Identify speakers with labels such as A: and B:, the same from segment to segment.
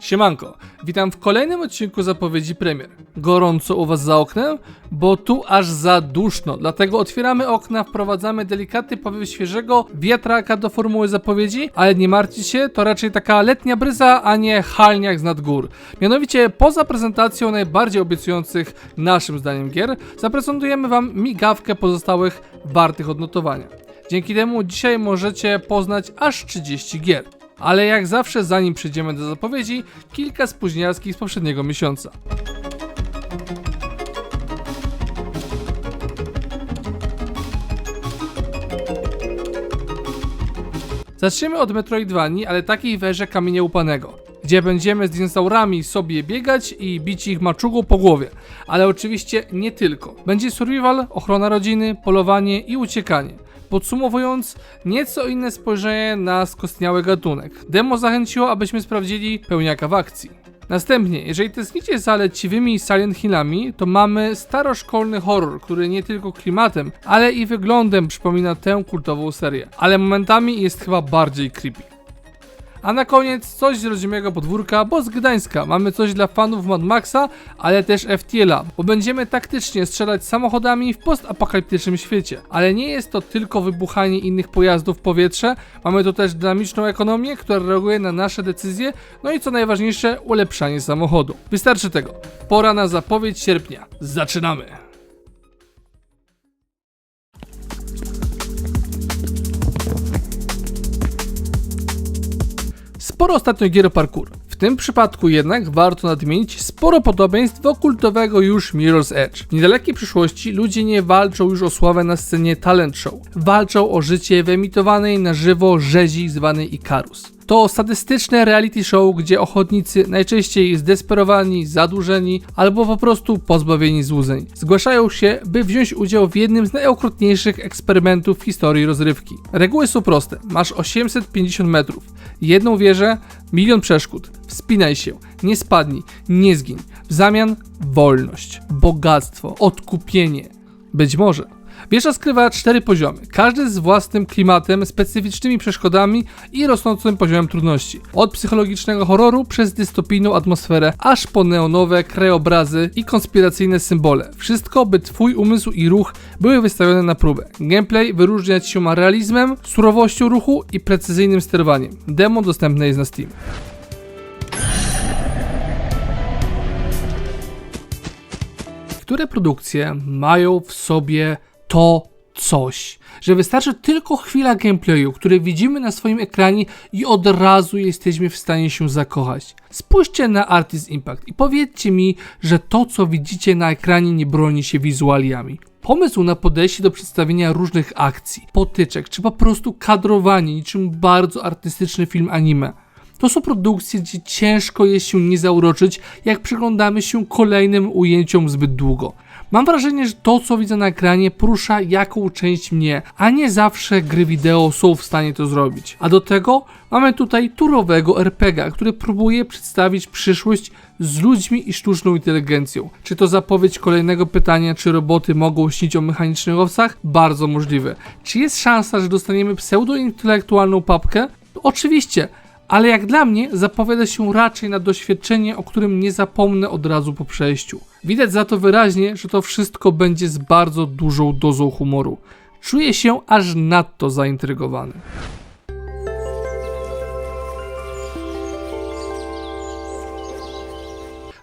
A: Siemanko, witam w kolejnym odcinku zapowiedzi premier. Gorąco u was za oknem, bo tu aż za duszno, dlatego otwieramy okna, wprowadzamy delikatny powiew świeżego wiatraka do formuły zapowiedzi, ale nie martwcie się, to raczej taka letnia bryza, a nie halniak z nad gór. Mianowicie poza prezentacją najbardziej obiecujących naszym zdaniem gier, zaprezentujemy wam migawkę pozostałych wartych odnotowania. Dzięki temu dzisiaj możecie poznać aż 30 gier. Ale jak zawsze, zanim przejdziemy do zapowiedzi, kilka spóźnialskich z poprzedniego miesiąca. Zaczniemy od Metroidvanii, ale takiej w erze kamienia gdzie będziemy z dinozaurami sobie biegać i bić ich maczugą po głowie. Ale oczywiście nie tylko. Będzie survival, ochrona rodziny, polowanie i uciekanie. Podsumowując, nieco inne spojrzenie na skostniały gatunek. Demo zachęciło, abyśmy sprawdzili pełniaka w akcji. Następnie, jeżeli tęsknicie za leciwymi Silent Hillami, to mamy staroszkolny horror, który nie tylko klimatem, ale i wyglądem przypomina tę kultową serię, ale momentami jest chyba bardziej creepy. A na koniec coś z rodzimego podwórka, bo z Gdańska mamy coś dla fanów Mad Maxa, ale też FTL-a, bo będziemy taktycznie strzelać samochodami w postapokaliptycznym świecie. Ale nie jest to tylko wybuchanie innych pojazdów w powietrze, mamy tu też dynamiczną ekonomię, która reaguje na nasze decyzje, no i co najważniejsze, ulepszanie samochodu. Wystarczy tego. Pora na zapowiedź sierpnia. Zaczynamy! Sporo ostatnio gier parkour. W tym przypadku jednak warto nadmienić sporo podobieństw do kultowego już Mirror's Edge. W niedalekiej przyszłości ludzie nie walczą już o sławę na scenie talent show. Walczą o życie wyemitowanej na żywo rzezi zwanej Icarus. To sadystyczne reality show, gdzie ochotnicy najczęściej zdesperowani, zadłużeni albo po prostu pozbawieni złudzeń zgłaszają się, by wziąć udział w jednym z najokrutniejszych eksperymentów w historii rozrywki. Reguły są proste. Masz 850 metrów, jedną wieżę, milion przeszkód. Wspinaj się, nie spadnij, nie zgiń. W zamian wolność, bogactwo, odkupienie. Być może. Wieża skrywa cztery poziomy, każdy z własnym klimatem, specyficznymi przeszkodami i rosnącym poziomem trudności. Od psychologicznego horroru przez dystopijną atmosferę, aż po neonowe krajobrazy i konspiracyjne symbole. Wszystko, by twój umysł i ruch były wystawione na próbę. Gameplay wyróżniać się ma realizmem, surowością ruchu i precyzyjnym sterowaniem. Demo dostępne jest na Steam. Które produkcje mają w sobie to coś, że wystarczy tylko chwila gameplayu, który widzimy na swoim ekranie i od razu jesteśmy w stanie się zakochać. Spójrzcie na Artist Impact i powiedzcie mi, że to co widzicie na ekranie nie broni się wizualiami. Pomysł na podejście do przedstawienia różnych akcji, potyczek, czy po prostu kadrowanie niczym bardzo artystyczny film anime. To są produkcje, gdzie ciężko jest się nie zauroczyć, jak przyglądamy się kolejnym ujęciom zbyt długo. Mam wrażenie, że to, co widzę na ekranie, porusza jaką część mnie, a nie zawsze gry wideo są w stanie to zrobić. A do tego mamy tutaj turowego RPGa, który próbuje przedstawić przyszłość z ludźmi i sztuczną inteligencją. Czy to zapowiedź kolejnego pytania, czy roboty mogą śnić o mechanicznych owcach? Bardzo możliwe. Czy jest szansa, że dostaniemy pseudointelektualną papkę? Oczywiście, ale jak dla mnie zapowiada się raczej na doświadczenie, o którym nie zapomnę od razu po przejściu. Widać za to wyraźnie, że to wszystko będzie z bardzo dużą dozą humoru. Czuję się aż nadto zaintrygowany.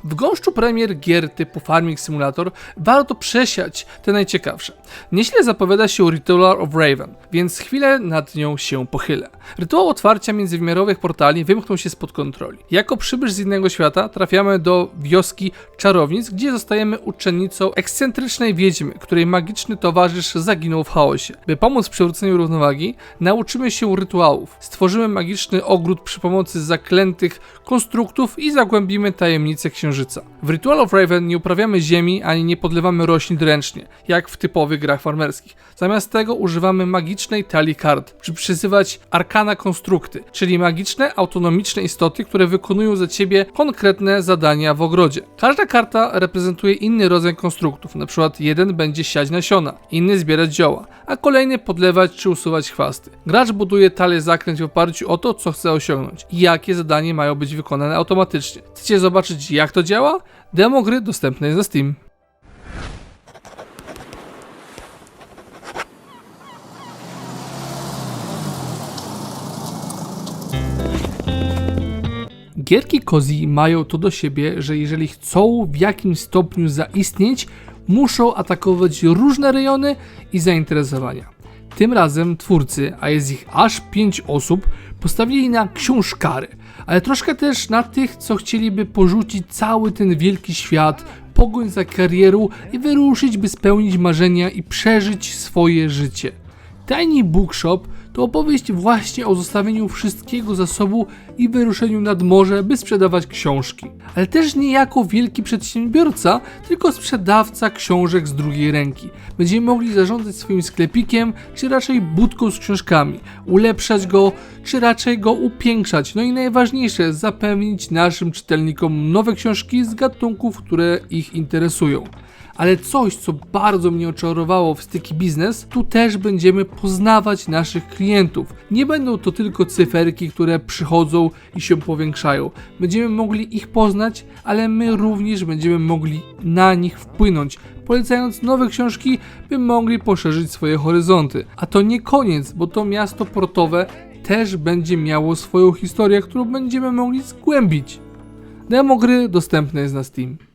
A: W gąszczu premier gier typu Farming Simulator warto przesiać te najciekawsze. Nieźle zapowiada się Ritual of Raven, więc chwilę nad nią się pochylę. Rytuał otwarcia międzywymiarowych portali wymknął się spod kontroli. Jako przybysz z innego świata trafiamy do wioski czarownic, gdzie zostajemy uczennicą ekscentrycznej wiedźmy, której magiczny towarzysz zaginął w chaosie. By pomóc w przywróceniu równowagi, nauczymy się rytuałów, stworzymy magiczny ogród przy pomocy zaklętych konstruktów i zagłębimy tajemnice księżyca księżyca. W Ritual of Raven nie uprawiamy ziemi ani nie podlewamy roślin ręcznie, jak w typowych grach farmerskich. Zamiast tego używamy magicznej talii kart, by przyzywać arkana konstrukty, czyli magiczne, autonomiczne istoty, które wykonują za ciebie konkretne zadania w ogrodzie. Każda karta reprezentuje inny rodzaj konstruktów, przykład jeden będzie siać nasiona, inny zbierać zioła, a kolejny podlewać czy usuwać chwasty. Gracz buduje talię zakręć w oparciu o to, co chce osiągnąć i jakie zadanie mają być wykonane automatycznie. Chcecie zobaczyć jak to działa? Demo gry dostępne jest na Steam. Gierki Kozi mają to do siebie, że jeżeli chcą w jakimś stopniu zaistnieć, muszą atakować różne rejony i zainteresowania. Tym razem twórcy, a jest ich aż 5 osób, postawili na książkary, ale troszkę też na tych, co chcieliby porzucić cały ten wielki świat, pogoń za karierą i wyruszyć, by spełnić marzenia i przeżyć swoje życie. Tiny Bookshop to opowieść właśnie o zostawieniu wszystkiego za sobą i wyruszeniu nad morze, by sprzedawać książki. Ale też nie jako wielki przedsiębiorca, tylko sprzedawca książek z drugiej ręki. Będziemy mogli zarządzać swoim sklepikiem, czy raczej budką z książkami, ulepszać go, czy raczej go upiększać. No i najważniejsze, zapewnić naszym czytelnikom nowe książki z gatunków, które ich interesują ale coś, co bardzo mnie oczarowało w Sticky Business, tu też będziemy poznawać naszych klientów. Nie będą to tylko cyferki, które przychodzą i się powiększają. Będziemy mogli ich poznać, ale my również będziemy mogli na nich wpłynąć, polecając nowe książki, by mogli poszerzyć swoje horyzonty. A to nie koniec, bo to miasto portowe też będzie miało swoją historię, którą będziemy mogli zgłębić. Demo gry dostępne jest na Steam.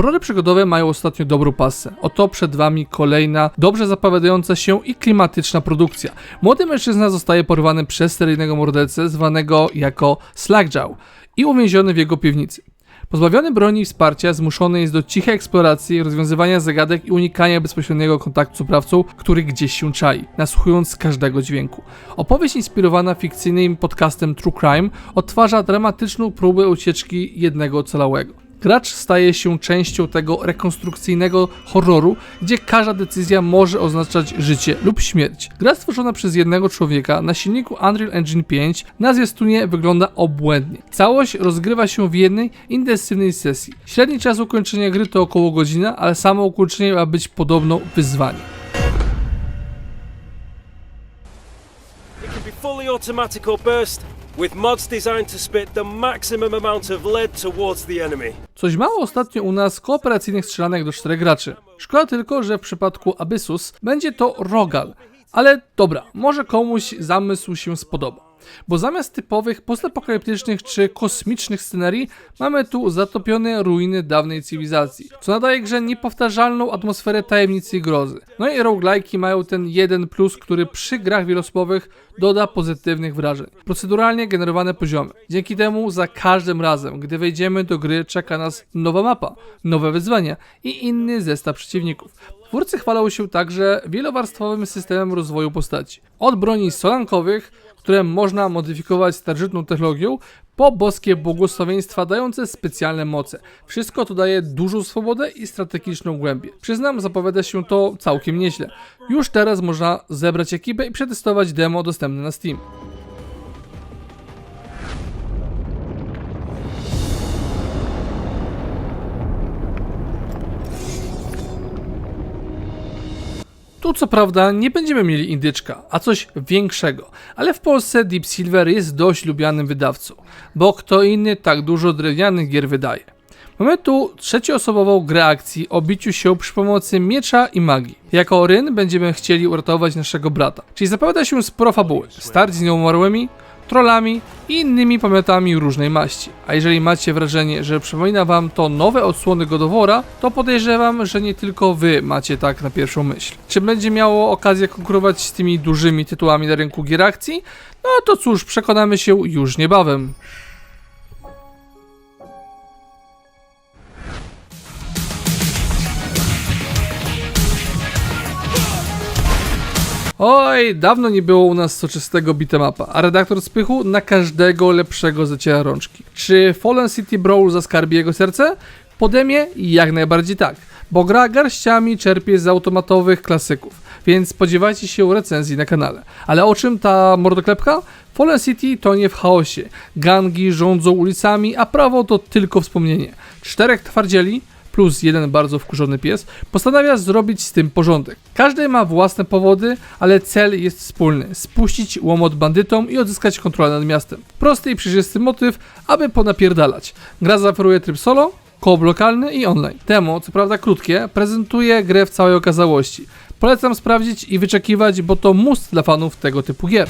A: Horrory przygodowe mają ostatnio dobrą pasę. Oto przed wami kolejna, dobrze zapowiadająca się i klimatyczna produkcja. Młody mężczyzna zostaje porwany przez seryjnego mordercę zwanego jako Slackjaw i uwięziony w jego piwnicy. Pozbawiony broni i wsparcia, zmuszony jest do cichej eksploracji, rozwiązywania zagadek i unikania bezpośredniego kontaktu z oprawcą, który gdzieś się czai, nasłuchując każdego dźwięku. Opowieść inspirowana fikcyjnym podcastem True Crime odtwarza dramatyczną próbę ucieczki jednego ocalałego. Gracz staje się częścią tego rekonstrukcyjnego horroru, gdzie każda decyzja może oznaczać życie lub śmierć. Gra stworzona przez jednego człowieka na silniku Unreal Engine 5 na zwiastunie wygląda obłędnie. Całość rozgrywa się w jednej intensywnej sesji. Średni czas ukończenia gry to około godzina, ale samo ukończenie ma być podobno wyzwaniem.
B: It can be fully automatic or burst, with mods designed to spit the maximum amount of lead towards the enemy.
A: Coś mało ostatnio u nas kooperacyjnych strzelanek do 4 graczy. Szkoda tylko, że w przypadku Abyssus będzie to Rogal. Ale dobra, może komuś zamysł się spodoba. Bo zamiast typowych postapokaliptycznych czy kosmicznych scenerii, mamy tu zatopione ruiny dawnej cywilizacji, co nadaje grze niepowtarzalną atmosferę tajemnicy i grozy. No i roguelike'i mają ten jeden plus, który przy grach wielosłowych doda pozytywnych wrażeń. Proceduralnie generowane poziomy. Dzięki temu za każdym razem, gdy wejdziemy do gry, czeka nas nowa mapa, nowe wyzwania i inny zestaw przeciwników. Twórcy chwalą się także wielowarstwowym systemem rozwoju postaci. Od broni solankowych, które można modyfikować starożytną technologią, po boskie błogosławieństwa dające specjalne moce. Wszystko to daje dużą swobodę i strategiczną głębię. Przyznam, zapowiada się to całkiem nieźle. Już teraz można zebrać ekipę i przetestować demo dostępne na Steam. Tu co prawda nie będziemy mieli indyczka, a coś większego, ale w Polsce Deep Silver jest dość lubianym wydawcą, bo kto inny tak dużo drewnianych gier wydaje. Mamy tu trzecioosobową grę akcji o biciu się przy pomocy miecza i magii. Jako Ryn będziemy chcieli uratować naszego brata, czyli zapowiada się sporo fabuły, starć z nieumarłymi, trollami i innymi pomiotami różnej maści. A jeżeli macie wrażenie, że przypomina wam to nowe odsłony Godowora, to podejrzewam, że nie tylko wy macie tak na pierwszą myśl. Czy będzie miało okazję konkurować z tymi dużymi tytułami na rynku gier akcji? No to cóż, przekonamy się już niebawem. Oj, dawno nie było u nas soczystego bitemapa, a redaktor spychu na każdego lepszego zaciera rączki. Czy Fallen City Brawl zaskarbi jego serce? Podemie jak najbardziej tak, bo gra garściami czerpie z automatowych klasyków, więc spodziewajcie się recenzji na kanale. Ale o czym ta mordoklepka? Fallen City tonie w chaosie, gangi rządzą ulicami, a prawo to tylko wspomnienie. Czterech twardzieli, plus jeden bardzo wkurzony pies, postanawia zrobić z tym porządek. Każdy ma własne powody, ale cel jest wspólny: spuścić łomot bandytom i odzyskać kontrolę nad miastem. Prosty i przejrzysty motyw, aby ponapierdalać. Gra zaoferuje tryb solo, koop lokalny i online. Demo, co prawda krótkie, prezentuje grę w całej okazałości. Polecam sprawdzić i wyczekiwać, bo to must dla fanów tego typu gier.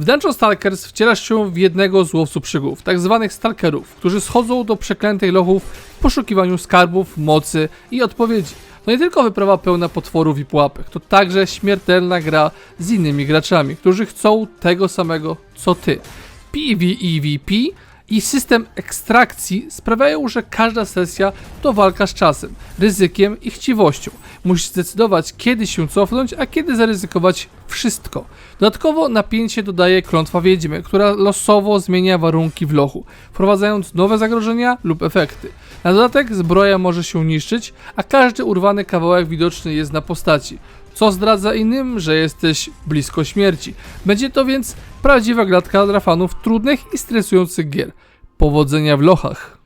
A: W Dungeon Stalkers wcielasz się w jednego z łowców przygód, tak zwanych stalkerów, którzy schodzą do przeklętych lochów w poszukiwaniu skarbów, mocy i odpowiedzi. To nie tylko wyprawa pełna potworów i pułapek, to także śmiertelna gra z innymi graczami, którzy chcą tego samego co ty. PvEVP i system ekstrakcji sprawiają, że każda sesja to walka z czasem, ryzykiem i chciwością. Musisz zdecydować, kiedy się cofnąć, a kiedy zaryzykować wszystko. Dodatkowo napięcie dodaje klątwa wiedźmy, która losowo zmienia warunki w lochu, wprowadzając nowe zagrożenia lub efekty. Na dodatek zbroja może się niszczyć, a każdy urwany kawałek widoczny jest na postaci, co zdradza innym, że jesteś blisko śmierci. Będzie to więc prawdziwa gratka dla fanów trudnych i stresujących gier. Powodzenia w lochach.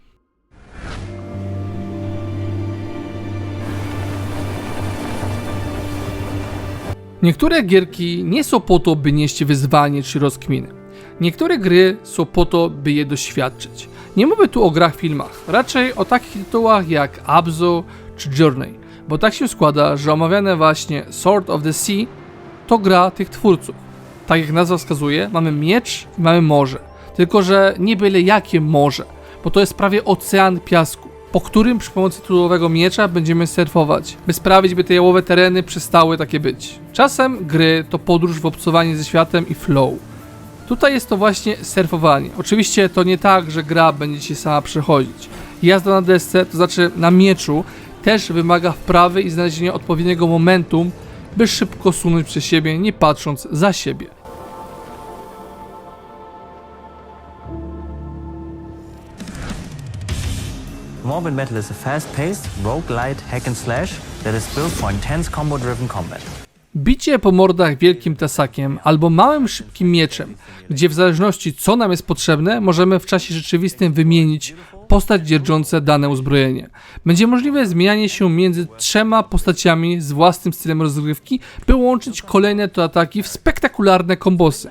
A: Niektóre gierki nie są po to, by nieść wyzwanie czy rozkminy. Niektóre gry są po to, by je doświadczyć. Nie mówię tu o grach filmach, raczej o takich tytułach jak Abzu czy Journey, bo tak się składa, że omawiane właśnie Sword of the Sea to gra tych twórców. Tak jak nazwa wskazuje, mamy miecz i mamy morze. Tylko, że nie byle jakie morze, bo to jest prawie ocean piasku, po którym przy pomocy tytułowego miecza będziemy surfować, by sprawić, by te jałowe tereny przestały takie być. Czasem gry to podróż w obcowanie ze światem i flow. Tutaj jest to właśnie surfowanie. Oczywiście to nie tak, że gra będzie się sama przechodzić. Jazda na desce, to znaczy na mieczu, też wymaga wprawy i znalezienia odpowiedniego momentum, by szybko sunąć przez siebie, nie patrząc za siebie.
C: Morbid Metal is a fast-paced, roguelite hack and slash that is built for intense combo-driven combat.
A: Bicie po mordach wielkim tasakiem albo małym szybkim mieczem, gdzie w zależności co nam jest potrzebne, możemy w czasie rzeczywistym wymienić postać dzierżące dane uzbrojenie. Będzie możliwe zmienianie się między trzema postaciami z własnym stylem rozgrywki, by łączyć kolejne to ataki w spektakularne kombosy.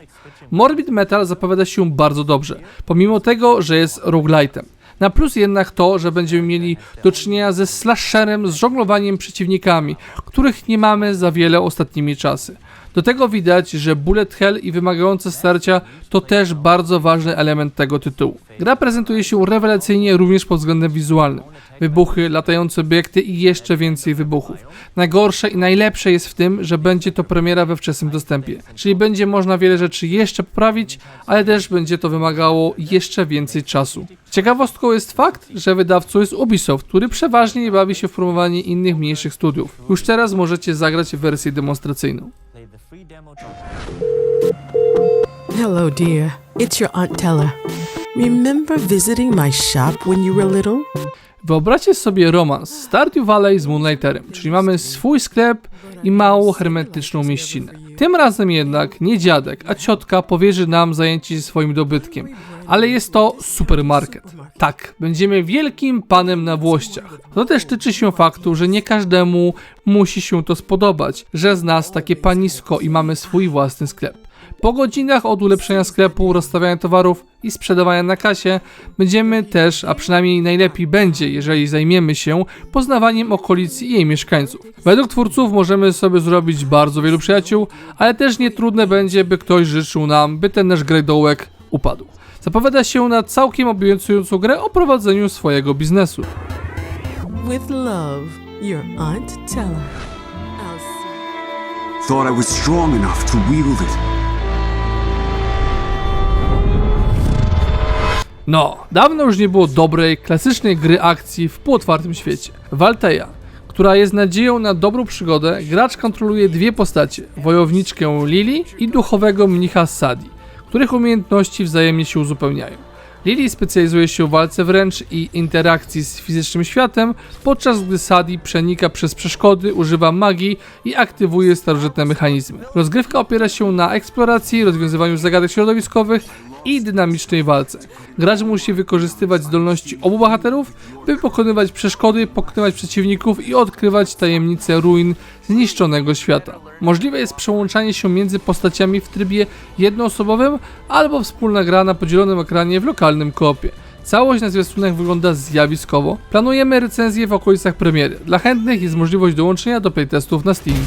A: Morbid Metal zapowiada się bardzo dobrze, pomimo tego, że jest roguelite'em. Na plus jednak to, że będziemy mieli do czynienia ze slasherem z żonglowaniem przeciwnikami, których nie mamy za wiele ostatnimi czasy. Do tego widać, że bullet hell i wymagające starcia to też bardzo ważny element tego tytułu. Gra prezentuje się rewelacyjnie również pod względem wizualnym. Wybuchy, latające obiekty i jeszcze więcej wybuchów. Najgorsze i najlepsze jest w tym, że będzie to premiera we wczesnym dostępie, czyli będzie można wiele rzeczy jeszcze poprawić, ale też będzie to wymagało jeszcze więcej czasu. Ciekawostką jest fakt, że wydawcą jest Ubisoft, który przeważnie nie bawi się w promowanie innych mniejszych studiów. Już teraz możecie zagrać wersję demonstracyjną.
C: Free demo
D: Hello, dear. It's your Aunt Tella. Remember visiting my shop when you were little?
A: Wyobraźcie sobie romans Stardew Valley z Moonlighterem, czyli mamy swój sklep i małą hermetyczną mieścinę. Tym razem jednak nie dziadek, a ciotka powierzy nam zajęcie się swoim dobytkiem, ale jest to supermarket. Tak, będziemy wielkim panem na włościach. To też tyczy się faktu, że nie każdemu musi się to spodobać, że z nas takie panisko i mamy swój własny sklep. Po godzinach od ulepszenia sklepu, rozstawiania towarów i sprzedawania na kasie, będziemy też, a przynajmniej najlepiej będzie, jeżeli zajmiemy się poznawaniem okolicy i jej mieszkańców. Według twórców możemy sobie zrobić bardzo wielu przyjaciół, ale też nie trudne będzie, by ktoś życzył nam, by ten nasz grajdołek upadł. Zapowiada się na całkiem obiecującą grę o prowadzeniu swojego biznesu.
D: With love, your Aunt Tella.
E: Thought I was strong enough to wield it.
A: No, dawno już nie było dobrej, klasycznej gry akcji w półotwartym świecie. Walteja, która jest nadzieją na dobrą przygodę, gracz kontroluje dwie postacie: wojowniczkę Lili i duchowego mnicha Sadi, których umiejętności wzajemnie się uzupełniają. Lili specjalizuje się w walce wręcz i interakcji z fizycznym światem, podczas gdy Sadi przenika przez przeszkody, używa magii i aktywuje starożytne mechanizmy. Rozgrywka opiera się na eksploracji, rozwiązywaniu zagadek środowiskowych i dynamicznej walce. Gracz musi wykorzystywać zdolności obu bohaterów, by pokonywać przeszkody, pokonywać przeciwników i odkrywać tajemnice ruin zniszczonego świata. Możliwe jest przełączanie się między postaciami w trybie jednoosobowym albo wspólna gra na podzielonym ekranie w lokalnym koopie. Całość na zwiastunach wygląda zjawiskowo. Planujemy recenzję w okolicach premiery. Dla chętnych jest możliwość dołączenia do playtestów na Steam.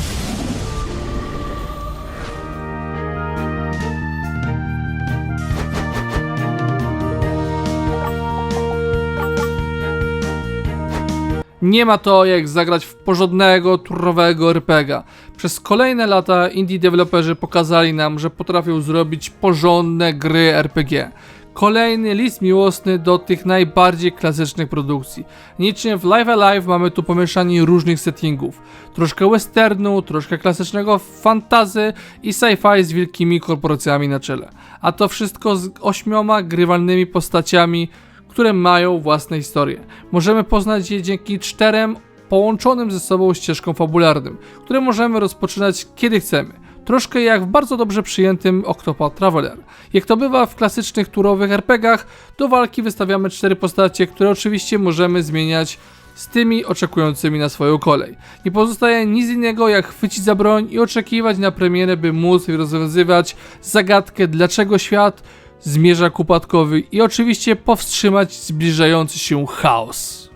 A: Nie ma to jak zagrać w porządnego, turowego RPGa. Przez kolejne lata indie deweloperzy pokazali nam, że potrafią zrobić porządne gry RPG. Kolejny list miłosny do tych najbardziej klasycznych produkcji. Niczym w Live Alive mamy tu pomieszanie różnych settingów. Troszkę westernu, troszkę klasycznego fantazy i sci-fi z wielkimi korporacjami na czele. A to wszystko z ośmioma grywalnymi postaciami, które mają własne historie. Możemy poznać je dzięki czterem połączonym ze sobą ścieżkom fabularnym, które możemy rozpoczynać kiedy chcemy. Troszkę jak w bardzo dobrze przyjętym Octopath Traveler. Jak to bywa w klasycznych turowych RPGach, do walki wystawiamy cztery postacie, które oczywiście możemy zmieniać z tymi oczekującymi na swoją kolej. Nie pozostaje nic innego jak chwycić za broń i oczekiwać na premierę, by móc rozwiązywać zagadkę dlaczego świat zmierza ku upadkowi i oczywiście powstrzymać zbliżający się chaos.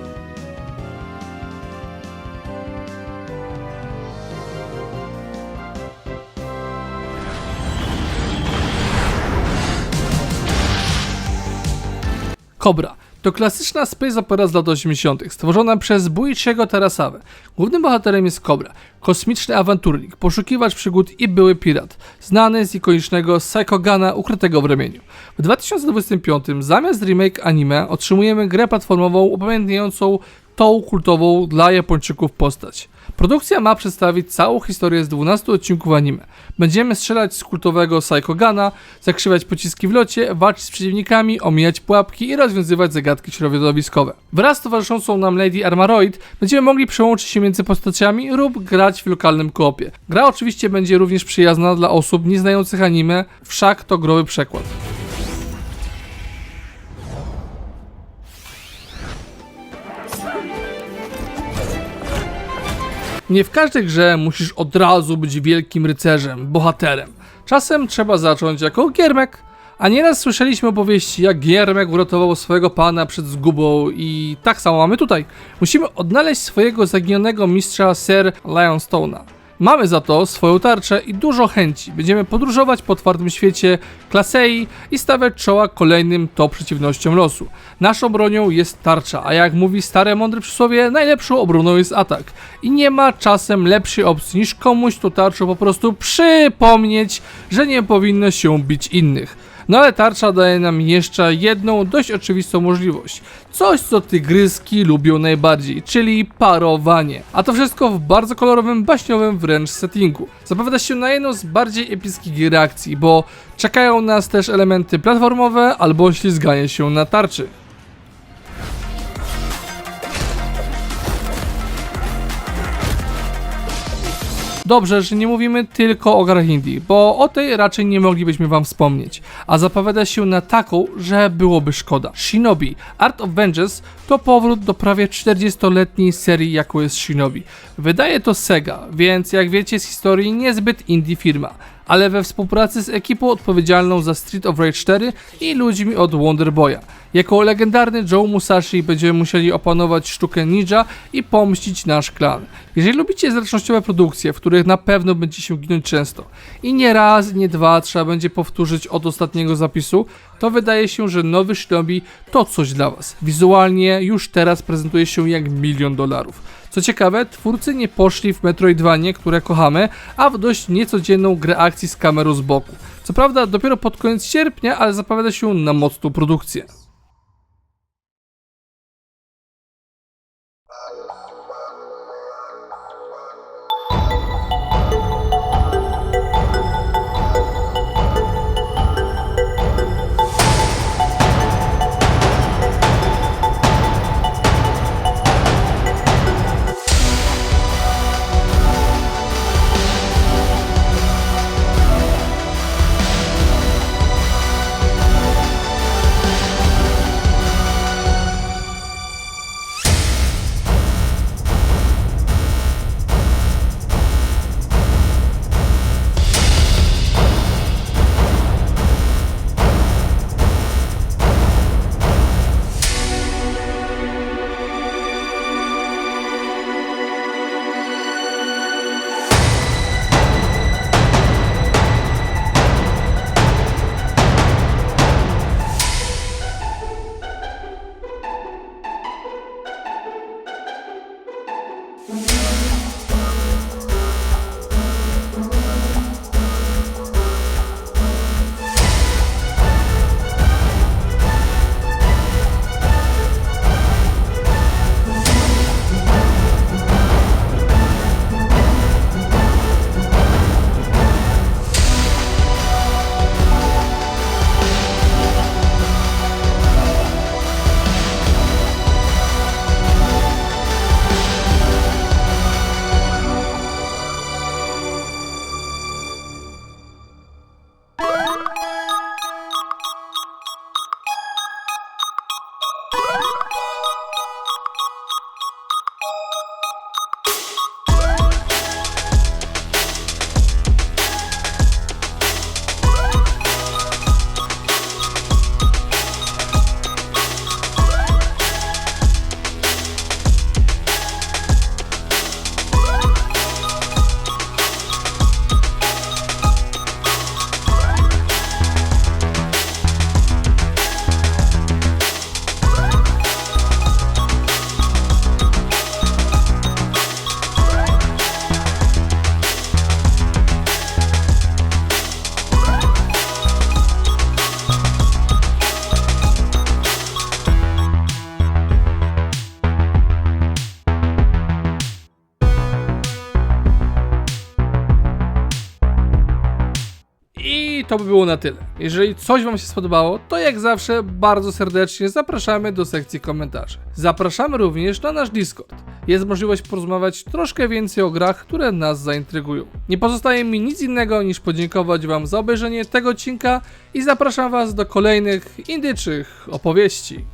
A: Cobra to klasyczna space opera z lat 80., stworzona przez Buichiego Tarasawę. Głównym bohaterem jest Cobra, kosmiczny awanturnik, poszukiwacz przygód i były pirat, znany z ikonicznego Psychogana ukrytego w ramieniu. W 2025 zamiast remake anime otrzymujemy grę platformową upamiętniającą tą kultową dla Japończyków postać. Produkcja ma przedstawić całą historię z 12 odcinków anime. Będziemy strzelać z kultowego Psychogana, zakrzywiać pociski w locie, walczyć z przeciwnikami, omijać pułapki i rozwiązywać zagadki środowiskowe. Wraz z towarzyszącą nam Lady Armaroid będziemy mogli przełączyć się między postaciami lub grać w lokalnym koopie. Gra oczywiście będzie również przyjazna dla osób nieznających anime, wszak to growy przekład. Nie w każdej grze musisz od razu być wielkim rycerzem, bohaterem. Czasem trzeba zacząć jako giermek. A nieraz słyszeliśmy opowieści, jak Giermek uratował swojego pana przed zgubą i tak samo mamy tutaj. Musimy odnaleźć swojego zaginionego mistrza Sir Lionstone'a. Mamy za to swoją tarczę i dużo chęci. Będziemy podróżować po otwartym świecie Klasei i stawiać czoła kolejnym to przeciwnościom losu. Naszą bronią jest tarcza, a jak mówi stare mądre przysłowie, najlepszą obroną jest atak. I nie ma czasem lepszej opcji niż komuś tą tarczą po prostu przypomnieć, że nie powinno się bić innych. No ale tarcza daje nam jeszcze jedną dość oczywistą możliwość. Coś, co tygryski lubią najbardziej, czyli parowanie. A to wszystko w bardzo kolorowym, baśniowym wręcz settingu. Zapowiada się na jedną z bardziej epickich gier akcji, bo czekają nas też elementy platformowe albo ślizganie się na tarczy. Dobrze, że nie mówimy tylko o grach indie, bo o tej raczej nie moglibyśmy wam wspomnieć, a zapowiada się na taką, że byłoby szkoda. Shinobi Art of Vengeance to powrót do prawie 40-letniej serii, jaką jest Shinobi. Wydaje to Sega, więc jak wiecie z historii niezbyt indie firma, ale we współpracy z ekipą odpowiedzialną za Street of Rage 4 i ludźmi od Wonder Boya. Jako legendarny Joe Musashi będziemy musieli opanować sztukę ninja i pomścić nasz klan. Jeżeli lubicie zręcznościowe produkcje, w których na pewno będzie się ginąć często i nie raz, nie dwa trzeba będzie powtórzyć od ostatniego zapisu, to wydaje się, że nowy Shinobi to coś dla Was. Wizualnie już teraz prezentuje się jak milion dolarów. Co ciekawe, twórcy nie poszli w Metroidvanie, które kochamy, a w dość niecodzienną grę akcji z kamerą z boku. Co prawda dopiero pod koniec sierpnia, ale zapowiada się na mocną produkcję. Música to by było na tyle. Jeżeli coś Wam się spodobało, to jak zawsze bardzo serdecznie zapraszamy do sekcji komentarzy. Zapraszamy również na nasz Discord. Jest możliwość porozmawiać troszkę więcej o grach, które nas zaintrygują. Nie pozostaje mi nic innego niż podziękować Wam za obejrzenie tego odcinka i zapraszam Was do kolejnych indyczych opowieści.